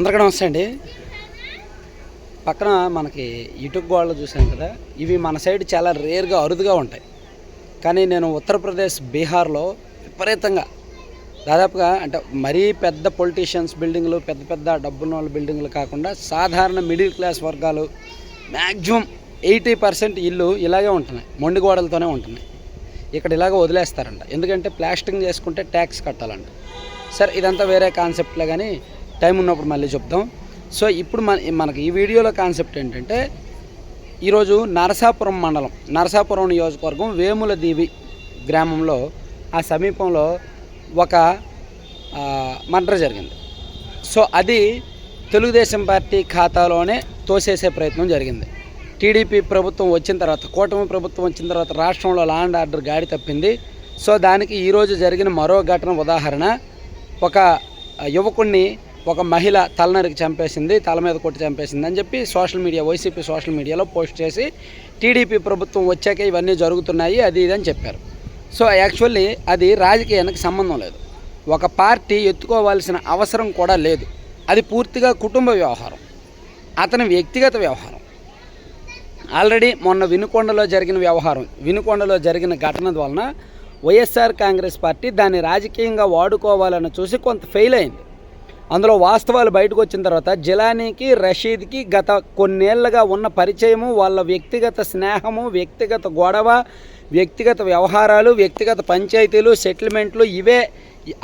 అందరికీ నమస్తే అండి. పక్కన మనకి ఇటుక గోడలు చూసాం కదా ఇవి మన సైడ్ చాలా రేర్గా అరుదుగా ఉంటాయి. కానీ నేను ఉత్తరప్రదేశ్ బీహార్లో విపరీతంగా దాదాపుగా అంటే మరీ పెద్ద పొలిటీషియన్స్ బిల్డింగ్లు పెద్ద పెద్ద డబ్బున్న వాళ్ళ బిల్డింగ్లు కాకుండా సాధారణ మిడిల్ క్లాస్ వర్గాలు మ్యాక్సిమం ఎయిటీ పర్సెంట్ ఇల్లు ఇలాగే ఉంటున్నాయి మొండి గోడలతోనే ఉంటున్నాయి. ఇక్కడ ఇలాగ వదిలేస్తారంట. ఎందుకంటే ప్లాస్టింగ్ చేసుకుంటే ట్యాక్స్ కట్టాలంట. సరే ఇదంతా వేరే కాన్సెప్ట్లే కానీ టైం ఉన్నప్పుడు మళ్ళీ చెప్తాం సో ఇప్పుడు మన మనకి ఈ వీడియోలో కాన్సెప్ట్ ఏంటంటే ఈరోజు నరసాపురం మండలం నరసాపురం నియోజకవర్గం వేముల దీవి గ్రామంలో ఆ సమీపంలో ఒక మర్డర్ జరిగింది. సో అది తెలుగుదేశం పార్టీ ఖాతాలోనే తోసేసే ప్రయత్నం జరిగింది. టీడీపీ ప్రభుత్వం వచ్చిన తర్వాత కూటమి ప్రభుత్వం వచ్చిన తర్వాత రాష్ట్రంలో లా అండ్ ఆర్డర్ గాడి తప్పింది. సో దానికి ఈరోజు జరిగిన మరో ఘటన ఉదాహరణ ఒక యువకుణ్ణి ఒక మహిళ తలనరికి చంపేసింది తల మీద కొట్టి చంపేసింది అని చెప్పి సోషల్ మీడియా వైసీపీ సోషల్ మీడియాలో పోస్ట్ చేసి టీడీపీ ప్రభుత్వం వచ్చాక ఇవన్నీ జరుగుతున్నాయి అది ఇది అని చెప్పారు. సో యాక్చువల్లీ అది రాజకీయానికి సంబంధం లేదు. ఒక పార్టీ ఎత్తుకోవాల్సిన అవసరం కూడా లేదు. అది పూర్తిగా కుటుంబ వ్యవహారం అతని వ్యక్తిగత వ్యవహారం. ఆల్రెడీ మొన్న వినుకొండలో జరిగిన వ్యవహారం వినుకొండలో జరిగిన ఘటన వలన వైఎస్ఆర్ కాంగ్రెస్ పార్టీ దాన్ని రాజకీయంగా వాడుకోవాలని చూసి కొంత ఫెయిల్ అయింది. అందులో వాస్తవాలు బయటకు వచ్చిన తర్వాత జిలానీకి రషీద్కి గత కొన్నేళ్ళుగా ఉన్న పరిచయము వాళ్ళ వ్యక్తిగత స్నేహము వ్యక్తిగత గొడవ వ్యక్తిగత వ్యవహారాలు వ్యక్తిగత పంచాయతీలు సెటిల్మెంట్లు ఇవే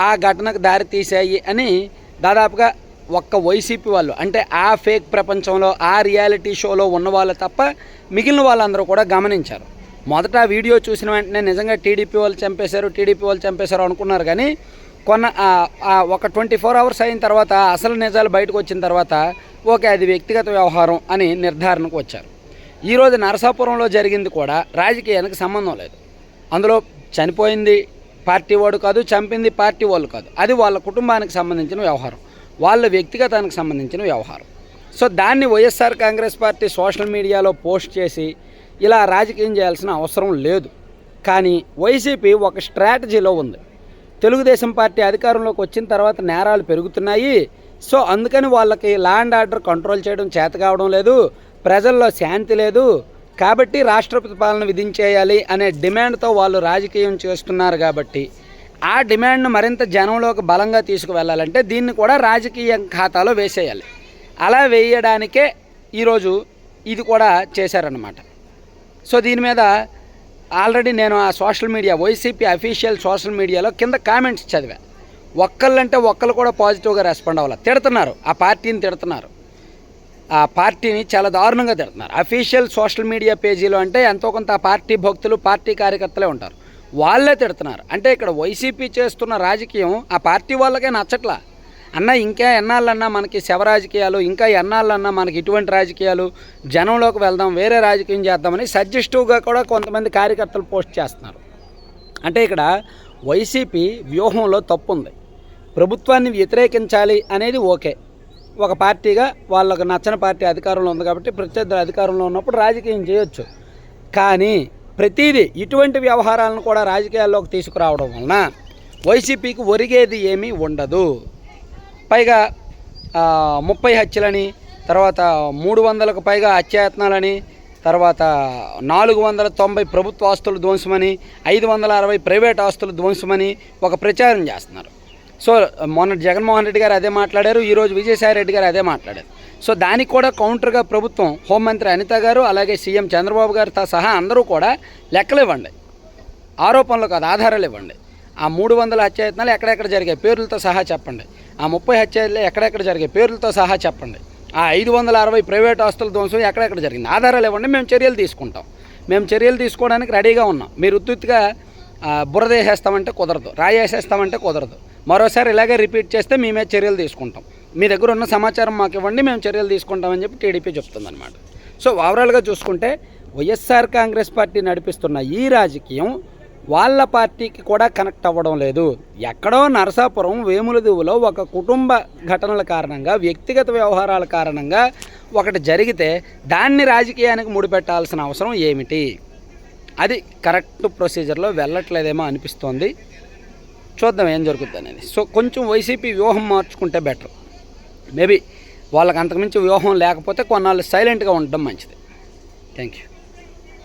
ఆ ఘటనకు దారితీశాయి అని దాదాపుగా ఒక్క వైసీపీ వాళ్ళు అంటే ఆ ఫేక్ ప్రపంచంలో ఆ రియాలిటీ షోలో ఉన్న వాళ్ళు తప్ప మిగిలిన వాళ్ళందరూ కూడా గమనించారు. మొదట ఆ వీడియో చూసిన వెంటనే నిజంగా టీడీపీ వాళ్ళు చంపేశారు టీడీపీ వాళ్ళు చంపేశారు అనుకున్నారు కానీ కొన్న ఒక ట్వంటీ ఫోర్ అవర్స్ అయిన తర్వాత అసలు నిజాలు బయటకు వచ్చిన తర్వాత ఓకే అది వ్యక్తిగత వ్యవహారం అని నిర్ధారణకు వచ్చారు. ఈరోజు నరసాపురంలో జరిగింది కూడా రాజకీయానికి సంబంధం లేదు. అందులో చనిపోయింది పార్టీ వాడు కాదు చంపింది పార్టీ వాళ్ళు కాదు. అది వాళ్ళ కుటుంబానికి సంబంధించిన వ్యవహారం. వాళ్ళ వ్యక్తిగతానికి సంబంధించిన వ్యవహారం. సో దాన్ని వైఎస్ఆర్ కాంగ్రెస్ పార్టీ సోషల్ మీడియాలో పోస్ట్ చేసి ఇలా రాజకీయం చేయాల్సిన అవసరం లేదు. కానీ వైసీపీ ఒక స్ట్రాటజీలో ఉంది. తెలుగుదేశం పార్టీ అధికారంలోకి వచ్చిన తర్వాత నేరాలు పెరుగుతున్నాయి. సో అందుకని వాళ్ళకి ల్యాండ్ ఆర్డర్ కంట్రోల్ చేయడం చేత కావడం లేదు. ప్రజల్లో శాంతి లేదు. కాబట్టి రాష్ట్రపతి పాలన విధించేయాలి అనే డిమాండ్తో వాళ్ళు రాజకీయం చేస్తున్నారు కాబట్టి ఆ డిమాండ్ను మరింత జనంలోకి బలంగా తీసుకువెళ్ళాలంటే దీన్ని కూడా రాజకీయ ఖాతాలో వేసేయాలి. అలా వేయడానికే ఈరోజు ఇది కూడా చేశారన్నమాట. సో దీని మీద ఆల్రెడీ నేను ఆ social media YCP official social మీడియాలో కింద కామెంట్స్ చదివా. ఒక్కళ్ళంటే ఒక్కళ్ళు కూడా పాజిటివ్గా రెస్పాండ్ అవ్వాలి? తిడుతున్నారు. ఆ పార్టీని తిడుతున్నారు. ఆ పార్టీని చాలా దారుణంగా తిడుతున్నారు. అఫీషియల్ సోషల్ మీడియా పేజీలో అంటే ఎంతో కొంత ఆ పార్టీ భక్తులు పార్టీ కార్యకర్తలే ఉంటారు. వాళ్ళే తిడుతున్నారు. అంటే ఇక్కడ వైసీపీ చేస్తున్న రాజకీయం ఆ పార్టీ వాళ్ళకే నచ్చట్లా. అన్న ఇంకా ఎన్నాళ్ళన్నా మనకి శవ రాజకీయాలు ఇంకా ఎన్నాళ్ళన్నా మనకి ఇటువంటి రాజకీయాలు జనంలోకి వెళ్దాం వేరే రాజకీయం చేద్దామని సజెస్టివ్గా కూడా కొంతమంది కార్యకర్తలు పోస్ట్ చేస్తున్నారు. అంటే ఇక్కడ వైసీపీ వ్యూహంలో తప్పు ఉంది ప్రభుత్వాన్ని వ్యతిరేకించాలి అనేది ఓకే. ఒక పార్టీగా వాళ్ళకు నచ్చని పార్టీ అధికారంలో ఉంది కాబట్టి ప్రత్యర్థులు అధికారంలో ఉన్నప్పుడు రాజకీయం చేయొచ్చు. కానీ ప్రతిదీ ఇటువంటి వ్యవహారాలను కూడా రాజకీయాల్లోకి తీసుకురావడం వలన వైసీపీకి ఒరిగేది ఏమీ ఉండదు. పైగా ముప్పై హత్యలని తర్వాత మూడు వందలకు పైగా హత్యాయత్నాలని తర్వాత నాలుగు వందల తొంభై ప్రభుత్వ ఆస్తులు ధ్వంసమని ఐదు వందల అరవై ప్రైవేట్ ఆస్తులు ధ్వంసమని ఒక ప్రచారం చేస్తున్నారు. సో మొన్న జగన్మోహన్ రెడ్డి గారు అదే మాట్లాడారు ఈరోజు విజయసాయి రెడ్డి గారు అదే మాట్లాడారు. సో దానికి కూడా కౌంటర్గా ప్రభుత్వం హోంమంత్రి అనిత గారు అలాగే సీఎం చంద్రబాబు గారితో సహా అందరూ కూడా లెక్కలు ఇవ్వండి. ఆరోపణలు కాదు ఆధారాలు ఇవ్వండి. ఆ మూడు వందల హత్యాయత్నాలు ఎక్కడెక్కడ జరిగాయి? పేర్లతో సహా చెప్పండి. ఆ ముప్పై హత్యలు ఎక్కడెక్కడ జరిగాయి? పేర్లతో సహా చెప్పండి. ఆ ఐదు వందల అరవై ప్రైవేట్ ఆస్తుల ధ్వంసం ఎక్కడెక్కడ జరిగింది? ఆధారాలు ఇవ్వండి మేము చర్యలు తీసుకుంటాం. మేము చర్యలు తీసుకోవడానికి రెడీగా ఉన్నాం. మీరు ఉత్తుత్తుగా బురదేసేస్తామంటే బురద వేసేస్తామంటే కుదరదు. రాయి వేసేస్తామంటే కుదరదు. మరోసారి ఇలాగే రిపీట్ చేస్తే మేమే చర్యలు తీసుకుంటాం. మీ దగ్గర ఉన్న సమాచారం మాకు ఇవ్వండి మేము చర్యలు తీసుకుంటామని చెప్పి టీడీపీ చెప్తుందన్నమాట. సో ఓవరాల్గా చూసుకుంటే వైఎస్ఆర్ కాంగ్రెస్ పార్టీ నడిపిస్తున్న ఈ రాజకీయం వాళ్ళ పార్టీకి కూడా కనెక్ట్ అవ్వడం లేదు. ఎక్కడో నరసాపురం వేములదివులో ఒక కుటుంబ ఘటనల కారణంగా వ్యక్తిగత వ్యవహారాల కారణంగా ఒకటి జరిగితే దాన్ని రాజకీయానికి ముడిపెట్టాల్సిన అవసరం ఏమిటి? అది కరెక్ట్ ప్రొసీజర్లో వెళ్ళట్లేదేమో అనిపిస్తోంది. చూద్దాం ఏం జరుగుతుంది అనేది సో కొంచెం వైసీపీ వ్యూహం మార్చుకుంటే బెటర్. మేబీ వాళ్ళకి అంతకుమించి వ్యూహం లేకపోతే కొన్నాళ్ళు సైలెంట్గా ఉండడం మంచిది. Thank you